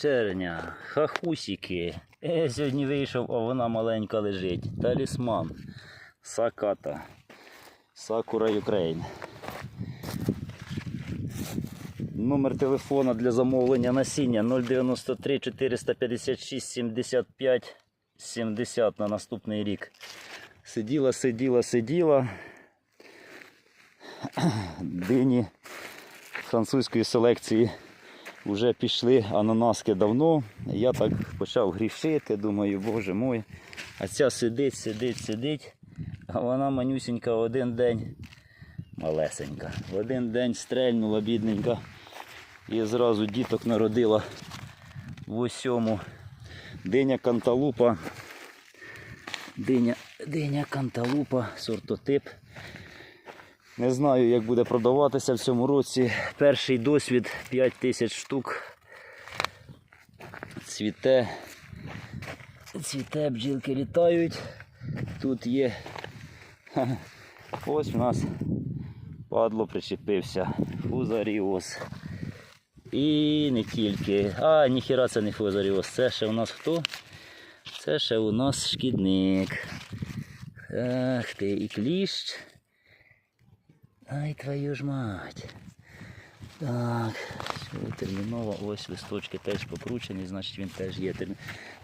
Черня, хахусики. Е, сьогодні вийшов, а вона маленька лежить. Талісман. Саката. Сакура Юкрейн. Номер телефона для замовлення насіння 093 456 75 70 на наступний рік. Сиділа, сиділа, сиділа. Дині французької селекції вже пішли ананаски давно. Я так почав грішити, думаю, боже мой. А ця сидить, сидить, сидить. А вона манюсінька один день, малесенька, в один день стрельнула бідненька. І зразу діток народила в усьому. Диня канталупа. Диня, диня канталупа, сортотип. Не знаю, як буде продаватися в цьому році. Перший досвід 5 тисяч штук. Цвіте. Цвіте, бджілки літають. Тут є. Ось у нас падло причепився. Фузаріоз. І не тільки. А, ніхіра це не фузаріоз. Це ще у нас хто? Це ще у нас шкідник. Ах ти, і кліщ. Ай, твою ж мать. Так, терміново, ось листочки теж покручені, значить він теж є.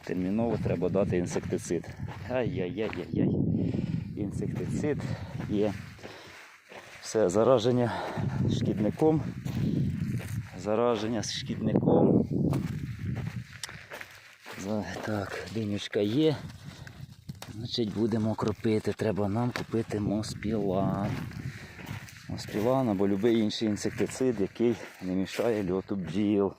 Терміново треба дати інсектицид. Ай-яй-яй-яй-яй. Інсектицид є. Все, зараження шкідником. Зараження з шкідником. Так, динючка є. Значить будемо кропити. Треба нам купити моспілан. Моспілан або будь-який інший інсектицид, який не мішає льоту бджіл.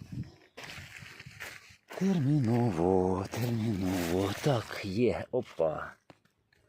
Терміново, терміново. Так, є. Опа.